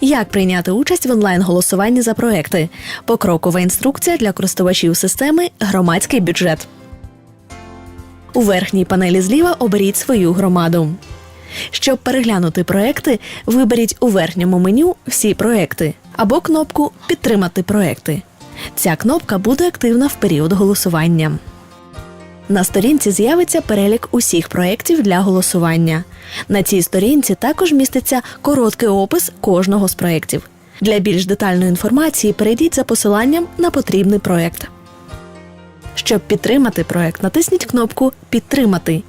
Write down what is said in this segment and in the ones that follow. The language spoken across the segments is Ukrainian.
Як прийняти участь в онлайн-голосуванні за проекти? Покрокова інструкція для користувачів системи Громадський бюджет. У верхній панелі зліва оберіть свою громаду. Щоб переглянути проекти, виберіть у верхньому меню Всі проекти або кнопку Підтримати проекти. Ця кнопка буде активна в період голосування. На сторінці з'явиться перелік усіх проєктів для голосування. На цій сторінці також міститься короткий опис кожного з проєктів. Для більш детальної інформації перейдіть за посиланням на потрібний проєкт. Щоб підтримати проєкт, натисніть кнопку Підтримати.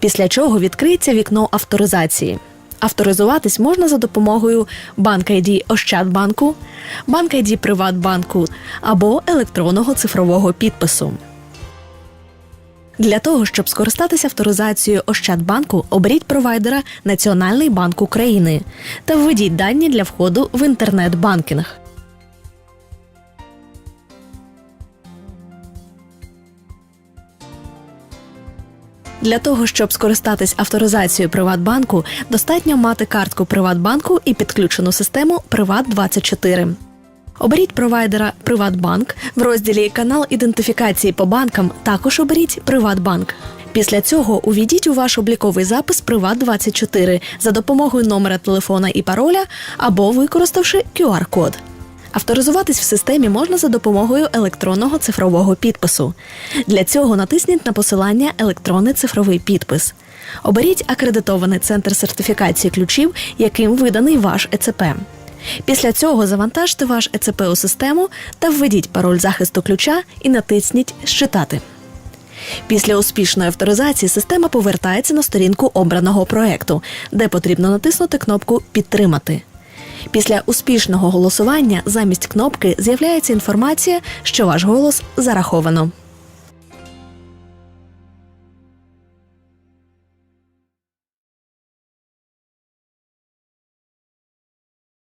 Після чого відкриється вікно авторизації. Авторизуватись можна за допомогою Банк ID Ощадбанку, Банк ID Приватбанку або електронного цифрового підпису. Для того, щоб скористатися авторизацією Ощадбанку, оберіть провайдера Національний банк України та введіть дані для входу в інтернет-банкінг. Для того, щоб скористатись авторизацією Приватбанку, достатньо мати картку Приватбанку і підключену систему Приват24. Оберіть провайдера Приватбанк. В розділі Канал ідентифікації по банкам також оберіть Приватбанк. Після цього увійдіть у ваш обліковий запис Приват24 за допомогою номера телефона і пароля або використавши QR-код. Авторизуватись в системі можна за допомогою електронного цифрового підпису. Для цього натисніть на посилання Електронний цифровий підпис. Оберіть акредитований центр сертифікації ключів, яким виданий ваш ЕЦП. Після цього завантажте ваш ЕЦП у систему та введіть пароль захисту ключа і натисніть Щитати. Після успішної авторизації система повертається на сторінку обраного проекту, де потрібно натиснути кнопку Підтримати. Після успішного голосування замість кнопки з'являється інформація, що ваш голос зараховано.